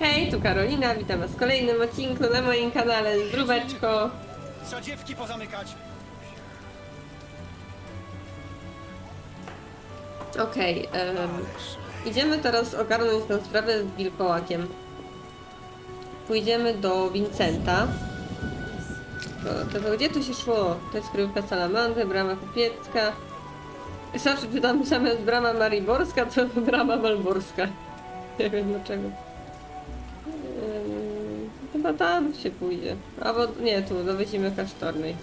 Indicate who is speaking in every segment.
Speaker 1: Hej, tu Karolina, witam was w kolejnym odcinku na moim kanale Zdróweczko.
Speaker 2: Trzeba dziewki pozamykać.
Speaker 1: Okej, em, idziemy teraz ogarnąć tę sprawę z wilkołakiem. Pójdziemy do Vincenta. To, to gdzie tu się szło? To jest kryjówka Salamandry, brama kupiecka. Zawsze pytam zamiast brama Mariborska, to brama Malborska. Nie wiem dlaczego. Chyba tam się pójdzie. Albo nie, tu, do Wyzimy Kasztornej.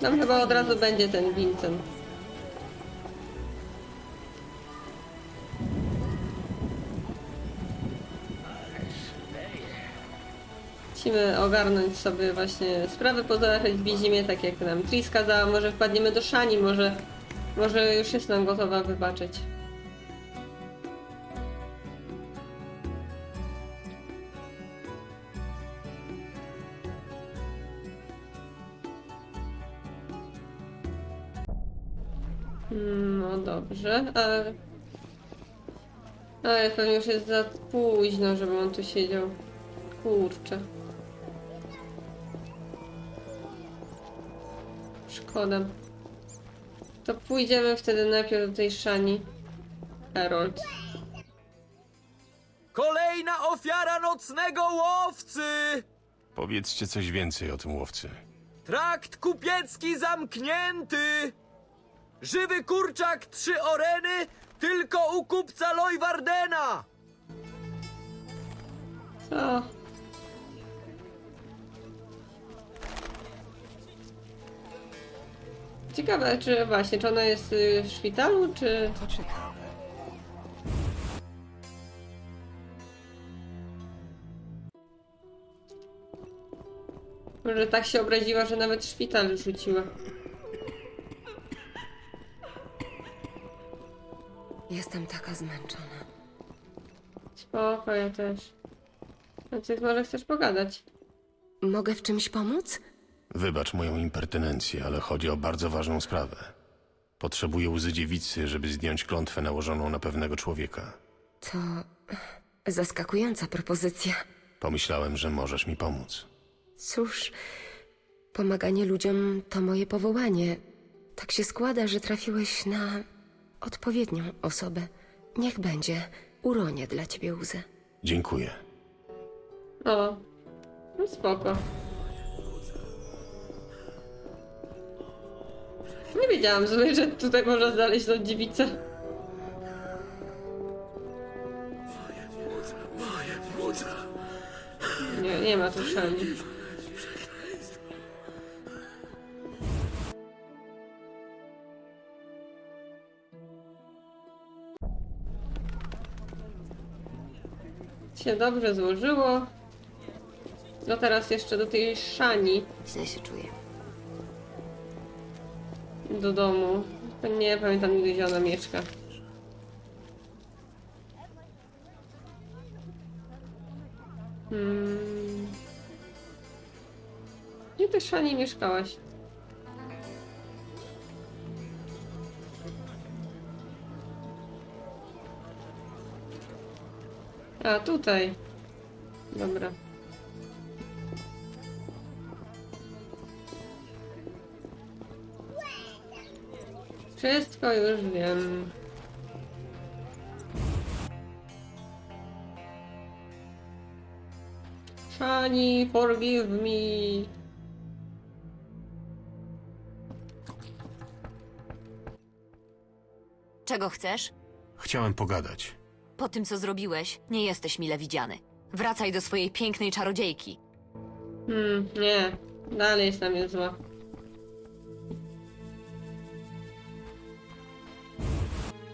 Speaker 1: Tam chyba od razu będzie ten Vincent. Musimy ogarnąć sobie właśnie sprawy, pozałatwiać w Bizimie, tak jak nam Tris kazała. Może wpadniemy do Szani, może, może już jest nam gotowa wybaczyć. Dobrze, ale... Ale pewnie już jest za późno, żeby on tu siedział. Kurczę. Szkoda. To pójdziemy wtedy najpierw do tej szani. Harold.
Speaker 3: Kolejna ofiara nocnego łowcy!
Speaker 4: Powiedzcie coś więcej o tym łowcy.
Speaker 3: Trakt kupiecki zamknięty! Żywy kurczak, trzy oreny, tylko u kupca Lojwardena!
Speaker 1: Co? Ciekawe, czy właśnie, czy ona jest y, w szpitalu, czy...
Speaker 2: To ciekawe.
Speaker 1: Może tak się obraziła, że nawet szpital rzuciła.
Speaker 5: Jestem taka zmęczona.
Speaker 1: Spoko, ja też. A ty może chcesz pogadać?
Speaker 5: Mogę w czymś pomóc?
Speaker 4: Wybacz moją impertynencję, ale chodzi o bardzo ważną sprawę. Potrzebuję łzy dziewicy, żeby zdjąć klątwę nałożoną na pewnego człowieka.
Speaker 5: To zaskakująca propozycja.
Speaker 4: Pomyślałem, że możesz mi pomóc.
Speaker 5: Cóż, pomaganie ludziom to moje powołanie. Tak się składa, że trafiłeś na odpowiednią osobę. Niech będzie. Uronię dla ciebie łzę.
Speaker 4: Dziękuję.
Speaker 1: O, no spoko. Nie wiedziałam że tutaj można znaleźć tą dziewicę. Nie, nie ma tu szani. Się dobrze złożyło. No teraz jeszcze do tej szani
Speaker 5: Źle się czuję.
Speaker 1: do domu. Nie pamiętam nigdy, gdzie ona mieszka. Hmm. Gdzie ty szani mieszkałaś? A, tutaj. Dobra. Wszystko już wiem. Shani, forgive me.
Speaker 6: Czego chcesz?
Speaker 4: Chciałem pogadać.
Speaker 6: Po tym, co zrobiłeś, nie jesteś mile widziany. Wracaj do swojej pięknej czarodziejki.
Speaker 1: Hmm, nie. Dalej jest na mnie zła.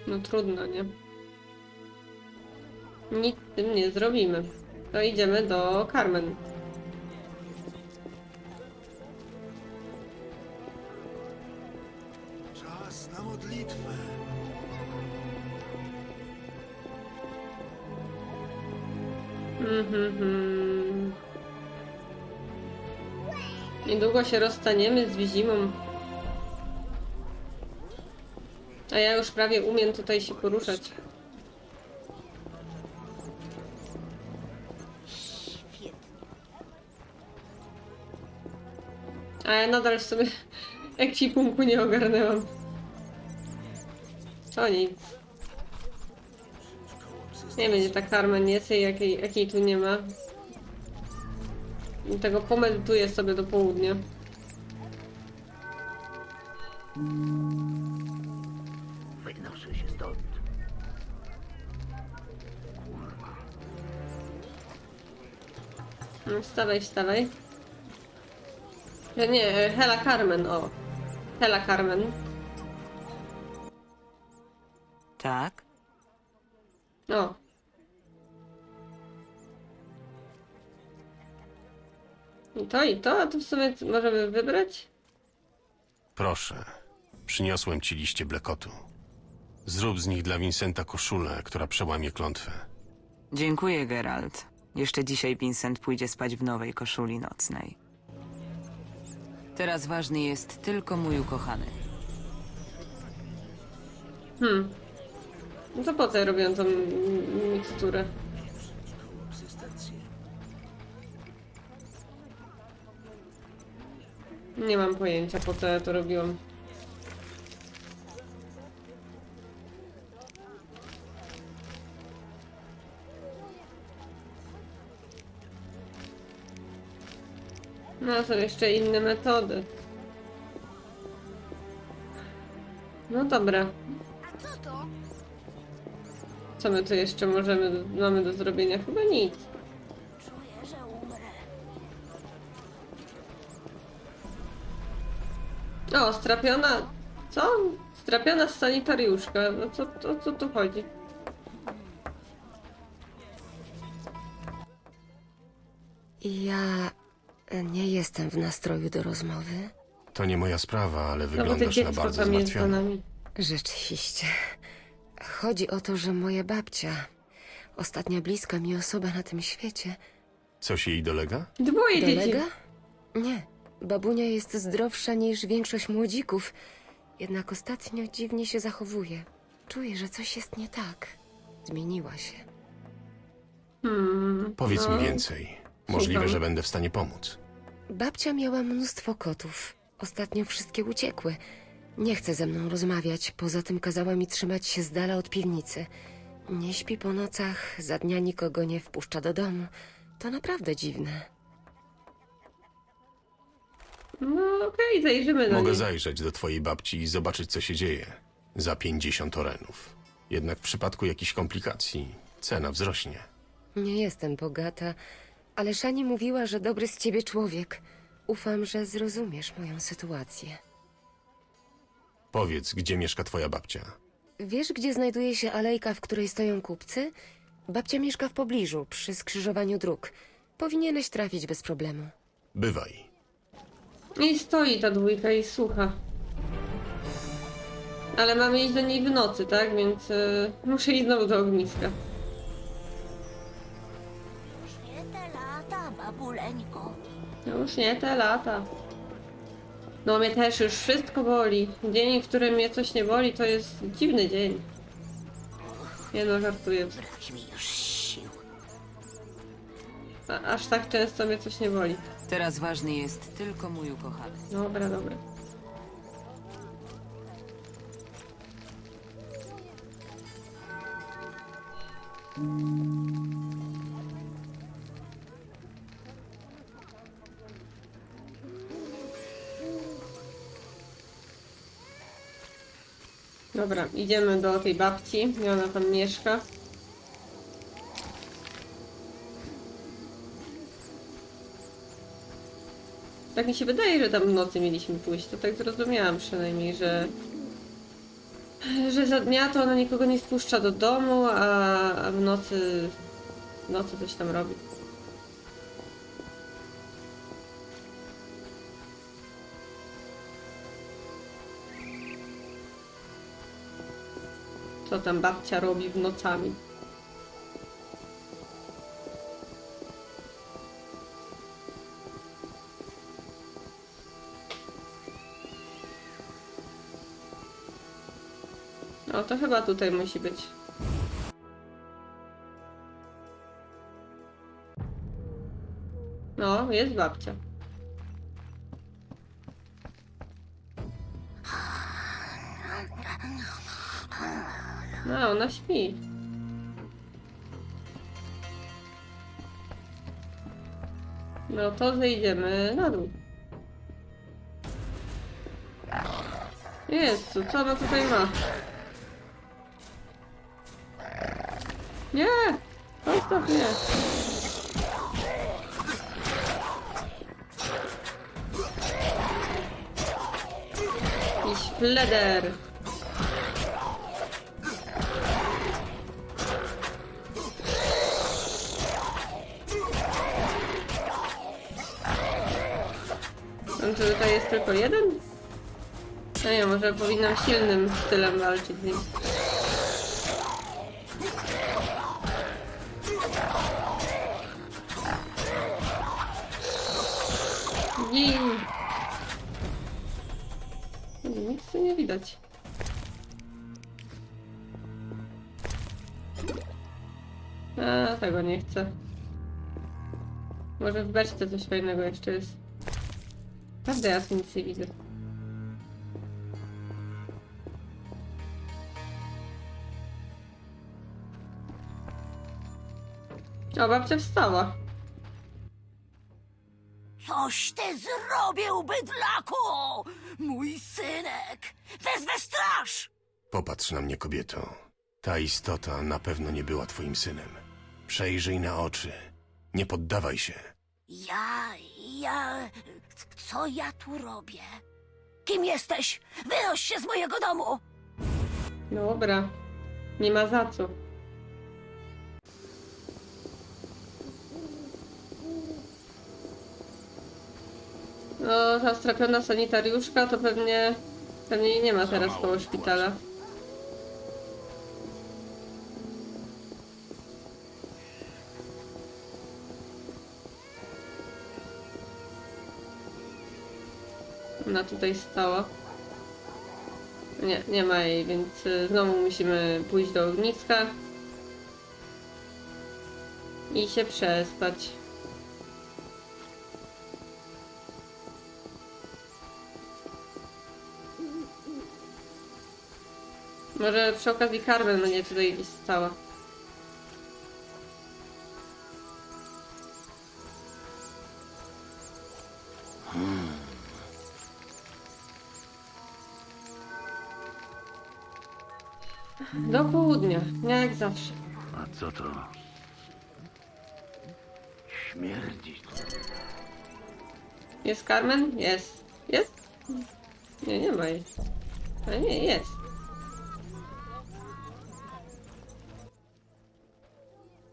Speaker 1: No trudno, nie? Nic z tym nie zrobimy. To idziemy do Carmen.
Speaker 2: Czas na modlitwę.
Speaker 1: Mhm, mhm. Niedługo się rozstaniemy z Wizimą. A ja już prawie umiem tutaj się poruszać. A ja nadal w sobie ekwipunku nie ogarnęłam. To nic. Nie będzie tak Carmen jest, jakiej, jakiej tu nie ma. I Tego pomedytuję sobie do południa.
Speaker 7: Wynoszę się stąd.
Speaker 1: No, Wstawaj, wstawaj. Nie, e, Hela Carmen, o. Hela Carmen.
Speaker 8: Tak?
Speaker 1: O. I to, i to, a tu w sumie możemy wybrać?
Speaker 4: Proszę, przyniosłem ci liście blekotu. Zrób z nich dla Vincenta koszulę, która przełamie klątwę.
Speaker 8: Dziękuję, Geralt. Jeszcze dzisiaj Vincent pójdzie spać w nowej koszuli nocnej. Teraz ważny jest tylko mój ukochany.
Speaker 1: Hmm. No to po co ja robiłam tą miksturę? Nie mam pojęcia po co ja to robiłam. No są jeszcze inne metody. No dobra. Co my tu jeszcze możemy, mamy do zrobienia? Chyba nic. O, strapiona... Co? Strapiona sanitariuszka. No co, to, co tu chodzi?
Speaker 5: Ja nie jestem w nastroju do rozmowy.
Speaker 4: To nie moja sprawa, ale
Speaker 1: No bo
Speaker 4: wyglądasz na
Speaker 1: dziecko
Speaker 4: bardzo
Speaker 1: tam jest za
Speaker 4: zmartwioną.
Speaker 1: nami.
Speaker 5: Rzeczywiście. Chodzi o to, że moja babcia, ostatnia bliska mi osoba na tym świecie,
Speaker 4: Coś jej dolega?
Speaker 1: Dwoje dzieci.
Speaker 5: dolega? Nie. Babunia jest zdrowsza niż większość młodzików, jednak ostatnio dziwnie się zachowuje. Czuję, że coś jest nie tak. Zmieniła się.
Speaker 1: Hmm.
Speaker 4: Powiedz
Speaker 1: no.
Speaker 4: mi więcej. Możliwe, że będę w stanie pomóc.
Speaker 5: Babcia miała mnóstwo kotów. Ostatnio wszystkie uciekły. Nie chce ze mną rozmawiać, poza tym kazała mi trzymać się z dala od piwnicy. Nie śpi po nocach, za dnia nikogo nie wpuszcza do domu. To naprawdę dziwne.
Speaker 1: No okej, zajrzymy do
Speaker 4: Mogę
Speaker 1: niej.
Speaker 4: zajrzeć do twojej babci i zobaczyć, co się dzieje. Za 50 orenów. Jednak w przypadku jakichś komplikacji cena wzrośnie.
Speaker 5: Nie jestem bogata, ale Szani mówiła, że dobry z ciebie człowiek. Ufam, że zrozumiesz moją sytuację.
Speaker 4: Powiedz, gdzie mieszka twoja babcia.
Speaker 5: Wiesz, gdzie znajduje się alejka, w której stoją kupcy? Babcia mieszka w pobliżu, przy skrzyżowaniu dróg. Powinieneś trafić bez problemu.
Speaker 4: Bywaj.
Speaker 1: I stoi ta dwójka i słucha. Ale mamy iść do niej w nocy, tak? Więc y, muszę iść znowu do ogniska.
Speaker 9: Nie te lata, babuleńko.
Speaker 1: No już nie te lata. No mnie też już wszystko boli. Dzień, w którym mnie coś nie boli, to jest dziwny dzień. Nie no, żartuję.
Speaker 9: Brak mi już sił.
Speaker 1: A, aż tak często mnie coś nie boli.
Speaker 8: Teraz ważny jest tylko mój ukochany.
Speaker 1: Dobra, dobra. Dobra, idziemy do tej babci, ona tam mieszka. Tak mi się wydaje, że tam w nocy mieliśmy pójść. To tak zrozumiałam przynajmniej, że że za dnia to ona nikogo nie spuszcza do domu, a, w nocy w nocy coś tam robi. Co tam babcia robi w nocami? O, to chyba tutaj musi być. No, jest babcia. No, ona śpi. No to zejdziemy na dół. Jezu, co ona tutaj ma? Nie! Zostaw mnie! Jakiś fleder. On czy tutaj jest tylko jeden? No nie, może powinnam silnym stylem walczyć z nim. Widać. A, tego nie chcę. Może w beczce coś fajnego jeszcze jest. Prawda, ja tu nic nie widzę. O, babcia wstała.
Speaker 9: Coś ty zrobił, bydlaku! Mój synek! Wezmę straż!
Speaker 4: Popatrz na mnie, kobieto. Ta istota na pewno nie była twoim synem. Przejrzyj na oczy. Nie poddawaj się.
Speaker 9: Ja, ja... Co ja tu robię? Kim jesteś? Wynoś się z mojego domu!
Speaker 1: Dobra. Nie ma za co. No, ta strapiona sanitariuszka to pewnie... Pewnie jej nie ma teraz koło szpitala. Ona tutaj stała. Nie, nie ma jej, więc y, znowu musimy pójść do ogniska i się przespać. Może przy okazji Carmen będzie tutaj gdzieś stała. Do południa, jak zawsze.
Speaker 7: A co to? Śmierdzi.
Speaker 1: Jest Carmen? Jest. Jest? Nie, nie ma jej. Ale nie, jest.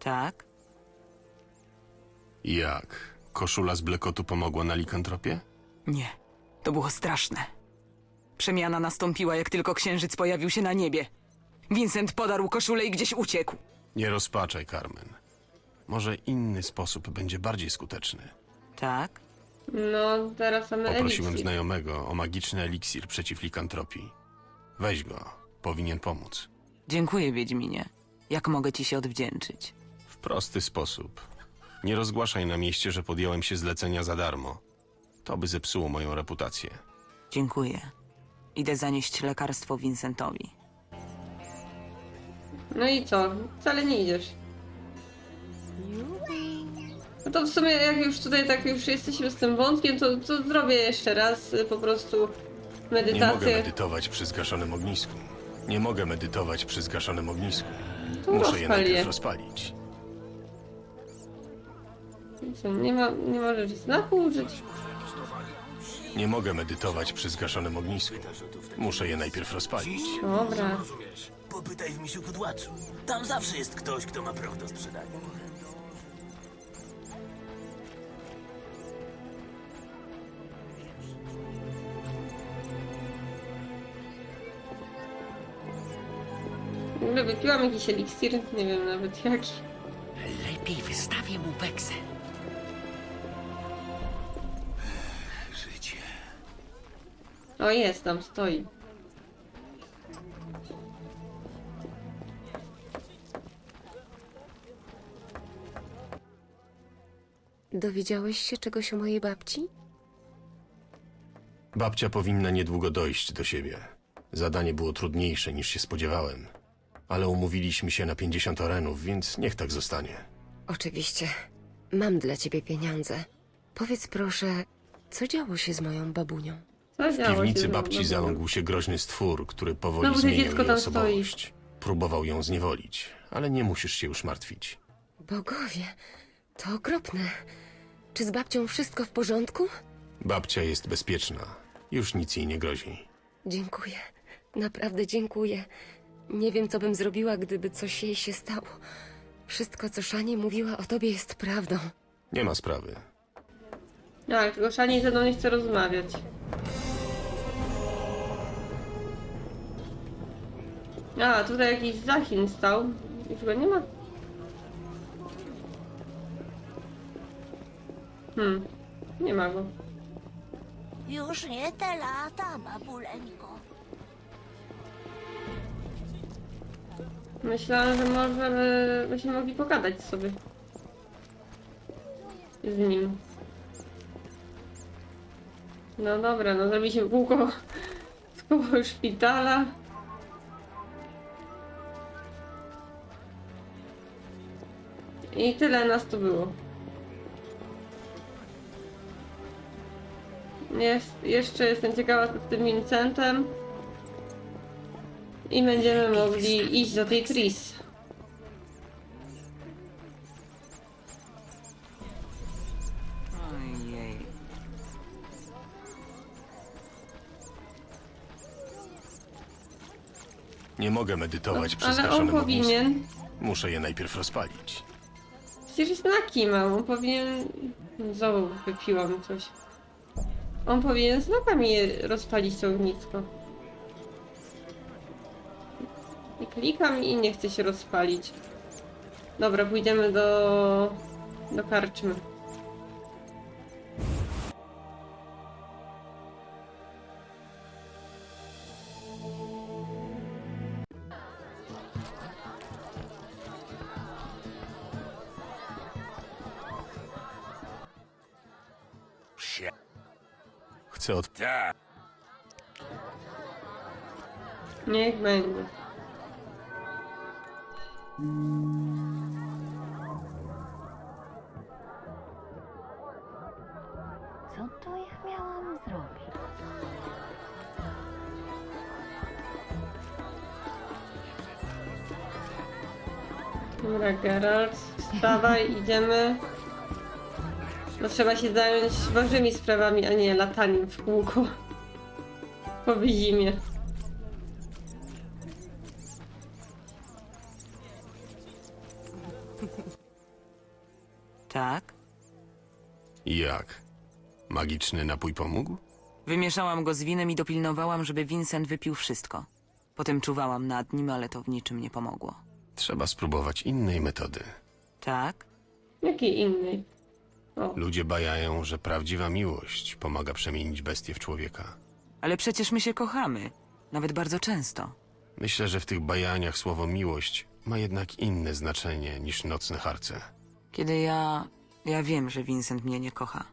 Speaker 8: Tak?
Speaker 4: Jak? Koszula z blekotu pomogła na likantropie?
Speaker 8: Nie. To było straszne. Przemiana nastąpiła, jak tylko księżyc pojawił się na niebie. Vincent podarł koszulę i gdzieś uciekł.
Speaker 4: Nie rozpaczaj, Carmen. Może inny sposób będzie bardziej skuteczny.
Speaker 8: Tak?
Speaker 1: No, teraz mamy
Speaker 4: Poprosiłem
Speaker 1: eliksir.
Speaker 4: znajomego o magiczny eliksir przeciw likantropii. Weź go, powinien pomóc.
Speaker 8: Dziękuję, Wiedźminie. Jak mogę ci się odwdzięczyć?
Speaker 4: W prosty sposób. Nie rozgłaszaj na mieście, że podjąłem się zlecenia za darmo. To by zepsuło moją reputację.
Speaker 8: Dziękuję. Idę zanieść lekarstwo Vincentowi.
Speaker 1: No i co? Wcale nie idziesz. No to w sumie jak już tutaj tak już jesteśmy z tym wątkiem, to, to zrobię jeszcze raz y, po prostu
Speaker 4: Nie mogę
Speaker 1: medytację.
Speaker 4: medytować przy zgaszonym ognisku. Nie mogę medytować przy zgaszonym ognisku.
Speaker 1: To
Speaker 4: Muszę je
Speaker 1: rozpal
Speaker 4: najpierw
Speaker 1: je.
Speaker 4: rozpalić.
Speaker 1: Co, Nie, ma, nie możesz znaku użyć?
Speaker 4: Nie mogę medytować przy zgaszonym ognisku. Muszę je najpierw rozpalić.
Speaker 1: Dobra.
Speaker 10: Popytaj w misiu kudłaczu. Tam zawsze jest ktoś, kto ma proch do sprzedania.
Speaker 1: W ogóle wypiłam jakiś eliksir, nie wiem nawet jaki.
Speaker 10: Lepiej wystawię mu weksel.
Speaker 1: O, jest tam, stoi.
Speaker 5: Dowiedziałeś się czegoś o mojej babci?
Speaker 4: Babcia powinna niedługo dojść do siebie. Zadanie było trudniejsze niż się spodziewałem. Ale umówiliśmy się na 50 orenów, więc niech tak zostanie.
Speaker 5: Oczywiście. Mam dla ciebie pieniądze. Powiedz proszę, co działo się z moją babunią?
Speaker 1: Co
Speaker 4: W
Speaker 1: działo
Speaker 4: piwnicy babci
Speaker 1: babunią?
Speaker 4: zaląkł się groźny stwór, który powoli
Speaker 1: Znowu to
Speaker 4: zmieniał
Speaker 1: dziecko
Speaker 4: jej
Speaker 1: tam stoi.
Speaker 4: osobowość. Próbował ją zniewolić, ale nie musisz się już martwić.
Speaker 5: Bogowie, to okropne. Czy z babcią wszystko w porządku?
Speaker 4: Babcia jest bezpieczna. Już nic jej nie grozi.
Speaker 5: Dziękuję. Naprawdę dziękuję. Nie wiem, co bym zrobiła, gdyby coś jej się stało. Wszystko, co Szanie mówiła o tobie, jest prawdą.
Speaker 4: Nie ma sprawy.
Speaker 1: Tak, tylko Szani ze mną nie chce rozmawiać. A, tutaj jakiś Zachin stał. Już go nie ma. Hmm, nie ma go.
Speaker 9: Już nie te lata, babuleńko.
Speaker 1: Myślałam, że może by- byśmy mogli pogadać sobie. Z nim. No dobra, no zrobiliśmy kółko koło szpitala. I tyle nas tu było. Jest, jeszcze jestem ciekawa z tym Vincentem. I będziemy mogli iść do tej Tris.
Speaker 8: Ojej.
Speaker 4: Nie mogę medytować przy
Speaker 1: Ale on powinien.
Speaker 4: Muszę je najpierw rozpalić.
Speaker 1: Przecież jest na. On powinien. Znowu wypiłam coś. On powinien z nogami rozpalić to ognisko. I klikam i nie chce się rozpalić. Dobra, pójdziemy do. do karczmy.
Speaker 4: Od...
Speaker 10: Tak.
Speaker 1: Niech będzie.
Speaker 9: Co to ja miałam zrobić?
Speaker 1: Dobra, Geralt, wstawaj, idziemy. No trzeba się zająć ważnymi sprawami, a nie lataniem w kółko. Po zimie.
Speaker 8: Tak?
Speaker 4: Jak? Magiczny napój pomógł?
Speaker 8: Wymieszałam go z winem i dopilnowałam, żeby Vincent wypił wszystko. Potem czuwałam nad nim, ale to w niczym nie pomogło.
Speaker 4: Trzeba spróbować innej metody.
Speaker 8: Tak?
Speaker 1: Jakiej innej? O,
Speaker 4: Ludzie bajają, że prawdziwa miłość pomaga przemienić bestię w człowieka.
Speaker 8: Ale przecież my się kochamy. Nawet bardzo często.
Speaker 4: Myślę, że w tych bajaniach słowo miłość ma jednak inne znaczenie niż nocne harce.
Speaker 8: Kiedy ja... Ja wiem, że Vincent mnie nie kocha.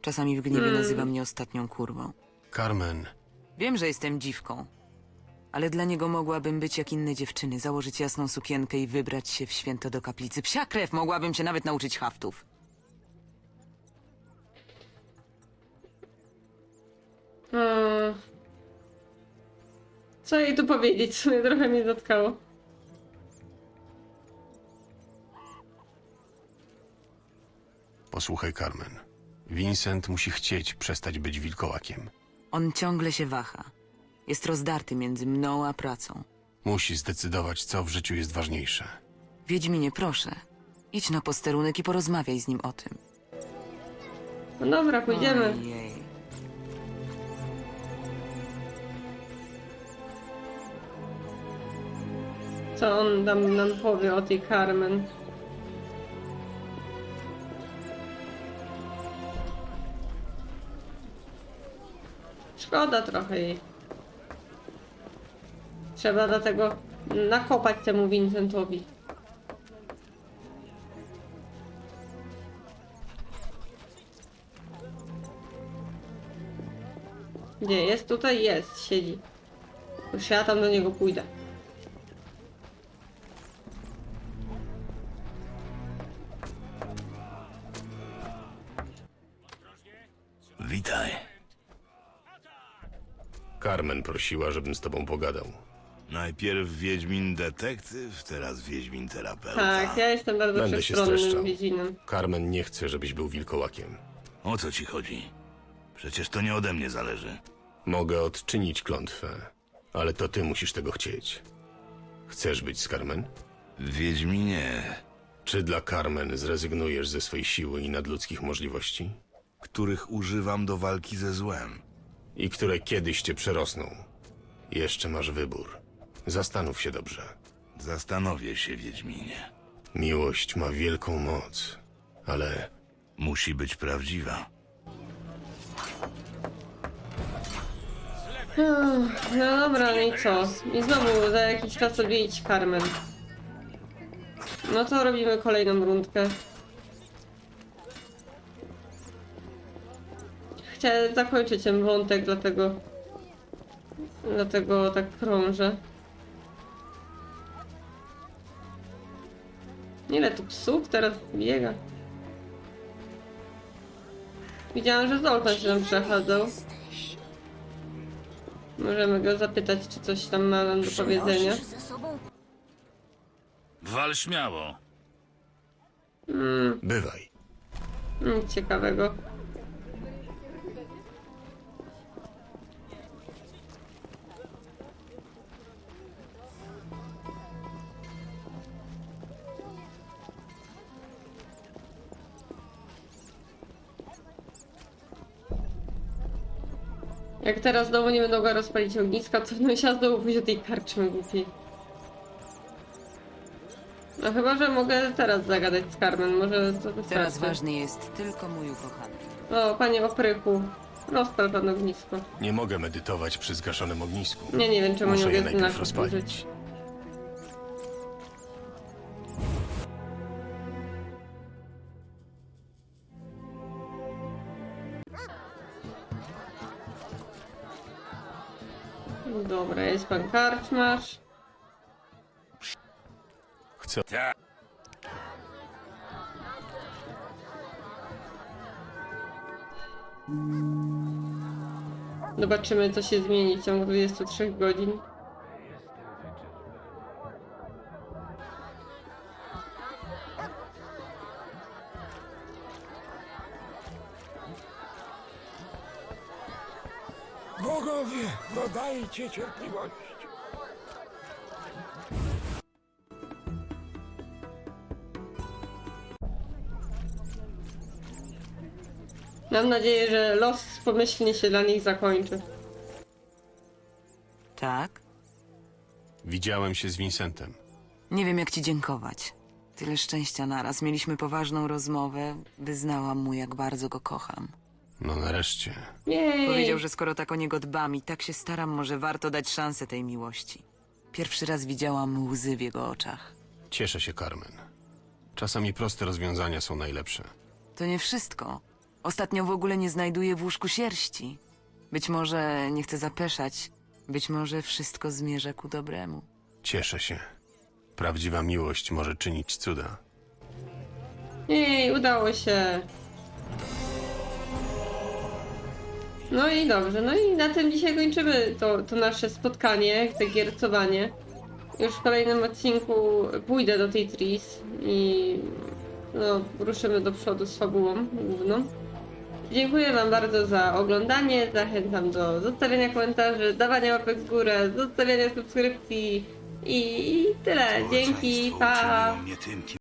Speaker 8: Czasami w gniewie nazywa mnie ostatnią kurwą.
Speaker 4: Carmen,
Speaker 8: Wiem, że jestem dziwką. Ale dla niego mogłabym być jak inne dziewczyny, założyć jasną sukienkę i wybrać się w święto do kaplicy. Psia krew, mogłabym się nawet nauczyć haftów.
Speaker 1: Hmm. Co jej tu powiedzieć? Trochę mnie zatkało.
Speaker 4: posłuchaj Carmen. Vincent musi chcieć przestać być wilkołakiem.
Speaker 8: On ciągle się waha. Jest rozdarty między mną a pracą.
Speaker 4: Musi zdecydować, co w życiu jest ważniejsze.
Speaker 8: Wiedźminie, proszę. Idź na posterunek i porozmawiaj z nim o tym.
Speaker 1: No dobra, pójdziemy.
Speaker 8: Ojej.
Speaker 1: Co on tam nam powie o tej Carmen? Szkoda trochę jej. Trzeba dlatego nakopać temu Vincentowi. Gdzie jest? Tutaj jest, siedzi. Już ja tam do niego pójdę.
Speaker 4: Prosiła, żebym z tobą pogadał.
Speaker 11: Najpierw Wiedźmin detektyw, teraz Wiedźmin terapeuta.
Speaker 1: Tak, ja jestem bardzo
Speaker 4: Będę się
Speaker 1: przestronnym
Speaker 4: streszczał.
Speaker 1: Wiedźminem.
Speaker 4: Carmen nie chce, żebyś był wilkołakiem.
Speaker 11: O co ci chodzi? Przecież to nie ode mnie zależy.
Speaker 4: Mogę odczynić klątwę, ale to ty musisz tego chcieć. Chcesz być z Carmen?
Speaker 11: Wiedźminie,
Speaker 4: Czy dla Carmen zrezygnujesz ze swej siły i nadludzkich możliwości?
Speaker 11: których używam do walki ze złem.
Speaker 4: I które kiedyś cię przerosną? Jeszcze masz wybór. Zastanów się dobrze.
Speaker 11: Zastanowię się, Wiedźminie.
Speaker 4: Miłość ma wielką moc, ale
Speaker 11: Musi być prawdziwa.
Speaker 1: No dobra, no i co? I znowu za jakiś czas odwiedzić Carmen. No to robimy kolejną rundkę. Chciałem zakończyć ten wątek, dlatego... Dlatego tak krążę. Ile tu psów teraz biega? Widziałam, że Zoltan się tam przechadzał. Możemy go zapytać, czy coś tam ma nam do powiedzenia.
Speaker 9: Nosisz ze sobą
Speaker 10: Wal śmiało.
Speaker 4: bywaj.
Speaker 1: Nic ciekawego. Teraz znowu nie będę mogła rozpalić ogniska, to bym musiała znowu pójść do tej karczmy głupiej. No chyba, że mogę teraz zagadać z Carmen, może to wystarczy.
Speaker 8: Teraz ważny jest tylko mój ukochany.
Speaker 1: O, panie oprychu, rozpal pan ognisko.
Speaker 4: Nie mogę medytować przy zgaszonym ognisku.
Speaker 1: Nie, nie wiem czemu nie
Speaker 4: Muszę je
Speaker 1: mogę
Speaker 4: najpierw
Speaker 1: znaków
Speaker 4: rozpalić.
Speaker 1: użyć. Jest pan karczmarz.
Speaker 4: Chcę...
Speaker 1: Zobaczymy, co się zmieni w ciągu 23 godzin.
Speaker 2: Bogowie, dodajcie cierpliwości.
Speaker 1: Mam nadzieję, że los pomyślnie się dla nich zakończy.
Speaker 8: Tak?
Speaker 4: Widziałem się z Vincentem.
Speaker 8: Nie wiem, jak ci dziękować. Tyle szczęścia naraz. Mieliśmy poważną rozmowę. Wyznałam mu, jak bardzo go kocham.
Speaker 4: No nareszcie.
Speaker 8: Powiedział, że skoro tak o niego dbam i tak się staram, może warto dać szansę tej miłości. Pierwszy raz widziałam łzy w jego oczach.
Speaker 4: Cieszę się, Carmen. Czasami proste rozwiązania są najlepsze.
Speaker 8: To nie wszystko. Ostatnio w ogóle nie znajduję w łóżku sierści. Być może nie chcę zapeszać. Być może wszystko zmierza ku dobremu.
Speaker 4: Cieszę się. Prawdziwa miłość może czynić cuda.
Speaker 1: Jej, udało się. No i dobrze, no i na tym dzisiaj kończymy to, to nasze spotkanie, te giercowanie. Już w kolejnym odcinku pójdę do tej Tris i no, ruszymy do przodu z fabułą główną. Dziękuję Wam bardzo za oglądanie, zachęcam do zostawiania komentarzy, dawania łapek w górę, zostawiania subskrypcji i, tyle. Dzięki, pa!